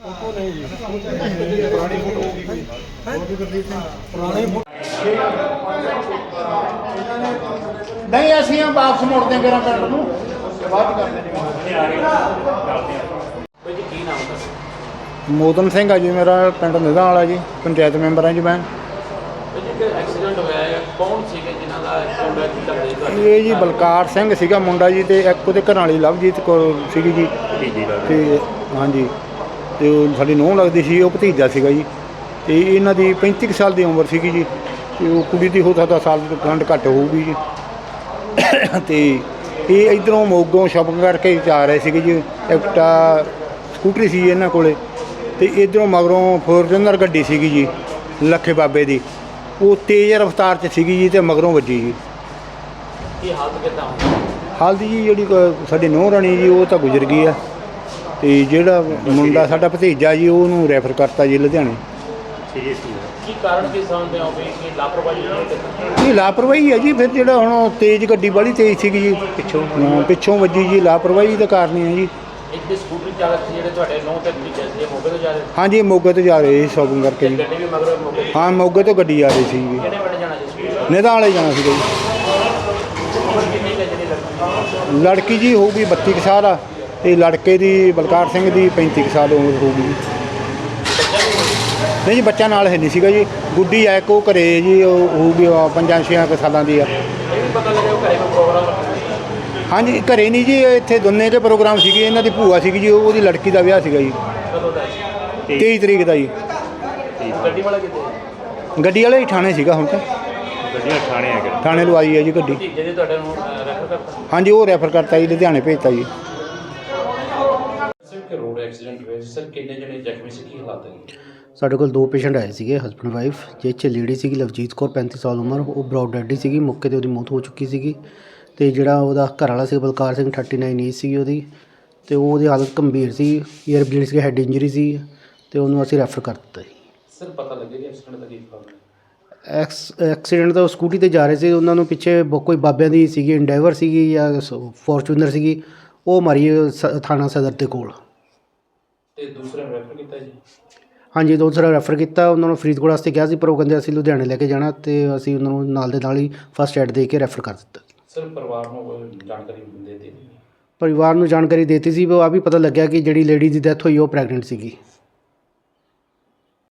ਉਹ ਨਹੀਂ ਜੀ। ਪੁਰਾਣੀ ਫੋਟੋ ਪੁਰਾਣੀ ਨਹੀਂ ਅਸੀਂ ਆ ਵਾਪਸ ਮੁੜਦੇ ਹਾਂ ਕਿਰਾਂ ਪਿੰਡ ਨੂੰ। ਬਾਅਦ ਕਰਦੇ ਜੀ ਕੀ ਨਾਮ ਹੈ? ਮੋਦਨ ਸਿੰਘ ਆ ਜੀ ਮੇਰਾ ਪਿੰਡ ਨਿਧਾਂ ਵਾਲਾ ਜੀ ਪੰਚਾਇਤ ਮੈਂਬਰ ਹਾਂ ਜੀ ਮੈਂ। ਬਈ ਜੀ ਇੱਕ ਐਕਸੀਡੈਂਟ ਹੋਇਆ ਹੈ ਕੌਣ ਸੀਗੇ ਜਿਨ੍ਹਾਂ ਦਾ ਐਕਸੀਡੈਂਟ ਹੋਇਆ ਕੀ ਕਰਦੇ ਤੁਹਾਡੇ? ਇਹ ਜੀ ਬਲਕਾਰ ਸਿੰਘ ਸੀਗਾ ਮੁੰਡਾ ਜੀ ਤੇ ਇੱਕ ਉਹਦੇ ਘਰ ਵਾਲੀ ਲਵਜੀਤ ਕੌਰ ਸੀਗੀ ਜੀ। ਤੇ ਹਾਂਜੀ। ਤੇ ਉਹ ਸਾਡੀ ਨੂੰਹ ਲੱਗਦੀ ਸੀ ਉਹ ਭਤੀਜਾ ਸੀਗਾ ਜੀ। ਤੇ ਇਹਨਾਂ ਦੀ 35 ਕੁ ਸਾਲ ਦੀ ਉਮਰ ਸੀਗੀ ਜੀ। ਤੇ ਉਹ ਕੁੜੀ ਦੀ ਹੋ ਸਕਦਾ ਸਾਲ ਤੋਂ ਗੰਢ ਘੱਟ ਹੋਊਗੀ ਜੀ। ਤੇ ਇਹ ਇਧਰੋਂ ਮੋਗੋਂ ਸ਼ਾਪਿੰਗ ਕਰਕੇ ਜਾ ਰਹੇ ਸੀਗੇ ਜੀ। ਐਕਟਾ ਸਕੂਟਰੀ ਸੀ ਇਹਨਾਂ ਕੋਲੇ। ਤੇ ਇਧਰੋਂ ਮਗਰੋਂ ਫੋਰਚੂਨਰ ਗੱਡੀ ਸੀਗੀ ਜੀ ਲੱਖੇ ਬਾਬੇ ਦੀ। ਉਹ ਤੇਜ਼ ਰਫ਼ਤਾਰ 'ਚ ਸੀਗੀ ਜੀ ਤੇ ਮਗਰੋਂ ਵੱਜੀ ਜੀ। ਕੀ ਹਾਲਤ ਕਿੱਦਾਂ ਹੋਈ? ਹਾਲ ਦੀ ਜੀ ਜਿਹੜੀ ਸਾਡੀ ਨੂੰਹ ਰਾਣੀ ਜੀ ਉਹ ਤਾਂ ਗੁਜ਼ਰ ਗਈ ਆ। ਤੇ ਜਿਹੜਾ ਮੁੰਡਾ ਸਾਡਾ ਭਤੀਜਾ ਜੀ ਉਹਨੂੰ ਰੈਫਰ ਕਰਤਾ ਜੀ ਲੁਧਿਆਣੇ। ਕੀ ਕਾਰਨ ਕੀ ਸਮਝਦੇ ਹੋ ਵੀ ਕਿ ਲਾਪਰਵਾਹੀ ਹੈ ਇਹ ਲਾਪਰਵਾਹੀ ਹੈ ਜੀ ਫਿਰ ਜਿਹੜਾ ਹੁਣ ਉਹ ਤੇਜ਼ ਗੱਡੀ ਬੜੀ ਤੇਜ਼ ਸੀਗੀ ਜੀ। ਪਿੱਛੋਂ ਪਿੱਛੋਂ ਵੱਜੀ ਜੀ ਲਾਪਰਵਾਹੀ ਦਾ ਕਾਰਨ ਹੀ ਹੈ ਜੀ। ਇੱਕ ਦੇ ਸਕੂਟਰੀ ਚਾਲਕ ਸੀ ਜਿਹੜੇ ਤੁਹਾਡੇ ਨੌ ਤੱਕ ਵੀ ਸੀ ਮੋਗੇ ਤੋਂ ਜਾ ਰਹੇ ਹਾਂਜੀ ਇਹ ਮੋਗੇ ਤੋਂ ਜਾ ਰਹੇ ਸੀ ਸ਼ੋਪਿੰਗ ਕਰਕੇ ਸੀ ਜੀ ਗੱਡੀ ਵੀ ਮਗਰੋਂ ਮੋਗੇ। ਤੋਂ- ਹਾਂ ਮੋਗੇ ਤੋਂ ਗੱਡੀ ਆ ਰਹੀ ਸੀ ਜੀ। ਕਿਹੜੇ ਪਿੰਡ ਜਾਣਾ ਸੀ ਵਾਲੇ? ਜਾਣਾ ਸੀਗਾ ਜੀ। ਉਮਰ ਕਿੰਨੀ ਕੁ ਹੈ ਜਿਹੜੀ ਲੜਕੀ ਲੜਕੀ ਜੀ ਹੋਊਗੀ 32 ਕੁ ਸਾਲ ਆ। ਤੇ ਲੜਕੇ ਦੀ ਬਲਕਾਰ ਸਿੰਘ ਦੀ 35 ਕੁ ਸਾਲ ਉਮਰ ਹੋਊਗੀ ਜੀ। ਨਹੀਂ ਜੀ ਬੱਚਾ ਨਾਲ ਹੈ ਨਹੀਂ ਸੀਗਾ ਜੀ। ਗੁੱਡੀ ਇੱਕ ਉਹ ਘਰੇ ਜੀ ਉਹ ਹੋਊਗੀ ਆ ਪੰਜਾਂ ਛੇਆਂ ਕੁ ਸਾਲਾਂ ਦੀ ਆ। ਇਹ ਵੀ ਪਤਾ ਲੱਗਿਆ ਉਹ ਘਰੇ ਕੋਈ ਪ੍ਰੋਗਰਾਮ ਰੱਖਿਆ ਹਾਂਜੀ ਘਰੇ ਨਹੀਂ ਜੀ ਇੱਥੇ ਦੋਨੇ ਕੇ ਪ੍ਰੋਗਰਾਮ ਸੀਗੇ ਇਹਨਾਂ ਦੀ ਭੂਆ ਸੀਗੀ ਜੀ ਉਹ- ਉਹਦੀ ਲੜਕੀ ਦਾ ਵਿਆਹ ਸੀਗਾ ਜੀ। ਕਦੋਂ ਦਾ ਸੀ? 23 ਤਰੀਕ ਦਾ ਜੀ। ਗੱਡੀ ਵਾਲਾ ਕਿੱਥੇ ਗੱਡੀ ਵਾਲੇ ਹੀ ਥਾਣੇ ਸੀਗਾ ਹੁਣ ਤਾਂ। ਗੱਡੀਆਂ ਥਾਣੇ ਆ ਗਏ। ਥਾਣੇ ਲਵਾਈ ਹੈ ਜੀ ਗੱਡੀ। ਭਤੀਜੇ ਦੇ ਤੁਹਾਡੇ ਨੂੰ ਰੈਫਰ ਕਰਤਾ? ਹਾਂਜੀ ਉਹ ਰੈਫਰ ਕਰਤਾ ਜੀ ਲੁਧਿਆਣੇ ਭੇਜਤਾ ਜੀ। ਸਰ ਕਿ ਰੋਡ ਐਕਸੀਡੈਂਟ ਹੋਇਆ ਸਰ ਕਿੰਨੇ ਜਣੇ ਜ਼ਖਮੀ ਸੀ? ਕੀ ਹਾਲਾਤ ਹੈ ਸਾਡੇ ਕੋਲ ਦੋ ਪੇਸ਼ੈਂਟ ਆਏ ਸੀਗੇ ਹਸਬੰਡ ਵਾਈਫ ਜਿਹ 'ਚ ਲੇਡੀ ਸੀਗੀ ਲਵਜੀਤ ਕੌਰ 35 ਸਾਲ ਉਮਰ ਉਹ ਬਰੌਡ ਡੈਡੀ ਸੀਗੀ ਮੌਕੇ ਤੇ ਉਹਦੀ ਮੌਤ ਹੋ ਚੁੱਕੀ ਸੀਗੀ। ਤੇ ਜਿਹੜਾ ਉਹਦਾ ਘਰ ਵਾਲਾ ਸੀ ਬਲਕਾਰ ਸਿੰਘ 39 ਏਜ ਸੀਗੀ ਉਹਦੀ। ਤੇ ਉਹ ਉਹਦੀ ਹਾਲਤ ਗੰਭੀਰ ਸੀ ਈਅਰ ਬਲੀਡ ਸੀ ਹੈਡ ਇੰਜਰੀ ਸੀ ਤੇ ਉਹਨੂੰ ਅਸੀਂ ਰੈਫਰ ਕਰ ਦਿੱਤਾ ਜੀ। ਸਰ ਪਤਾ ਲੱਗਿਆ ਕਿ ਐਕਸੀਡੈਂਟ ਦਾ ਕੀ ਕਾਰਨ ਐਕਸੀਡੈਂਟ ਤਾਂ ਉਹ ਸਕੂਟੀ ਤੇ ਜਾ ਰਹੇ ਸੀ ਉਹਨਾਂ ਨੂੰ ਪਿੱਛੇ ਬ- ਕੋਈ ਬਾਬਿਆਂ ਦੀ ਸੀਗੀ ਇੰਡਾਈਵਰ ਸੀਗੀ ਜਾਂ ਫੋਰਚੂਨਰ ਸੀਗੀ ਉਹ ਮਾਰੀ ਸ- ਥਾਣਾ ਸਦਰ ਦੇ ਕੋਲ। ਤੇ ਦੂਸਰੇ ਨੂੰ ਰੈਫਰ ਕੀਤਾ ਜੀ? ਹਾਂਜੀ ਦੂਸਰਾ ਰੈਫਰ ਕੀਤਾ ਉਹਨਾਂ ਨੂੰ ਫਰੀਦਕੋਟ ਵਾਸਤੇ ਕਿਹਾ ਸੀ ਪਰ ਉਹ ਕਹਿੰਦੇ ਅਸੀਂ ਲੁਧਿਆਣੇ ਲੈ ਕੇ ਜਾਣਾ ਤੇ ਅਸੀਂ ਉਹਨਾਂ ਨੂੰ ਨਾਲ ਦੇ ਨਾਲ ਹੀ ਫਸਟ ਐਡ ਦੇ ਕੇ ਰੈਫਰ ਕਰ ਦਿੱਤਾ। ਸਰ ਪਰਿਵਾਰ ਨੂੰ ਕੋਈ ਜਾਣਕਾਰੀ ਦੇ ਦਿੱਤੀ ਪਰਿਵਾਰ ਨੂੰ ਜਾਣਕਾਰੀ ਦਿੱਤੀ ਸੀ ਉਹ ਆ ਵੀ ਪਤਾ ਲੱਗਿਆ ਕਿ ਜਿਹੜੀ ਲੇਡੀ ਦੀ ਡੈਥ ਹੋਈ ਉਹ ਪ੍ਰੈਗਨੈਂਟ ਸੀਗੀ।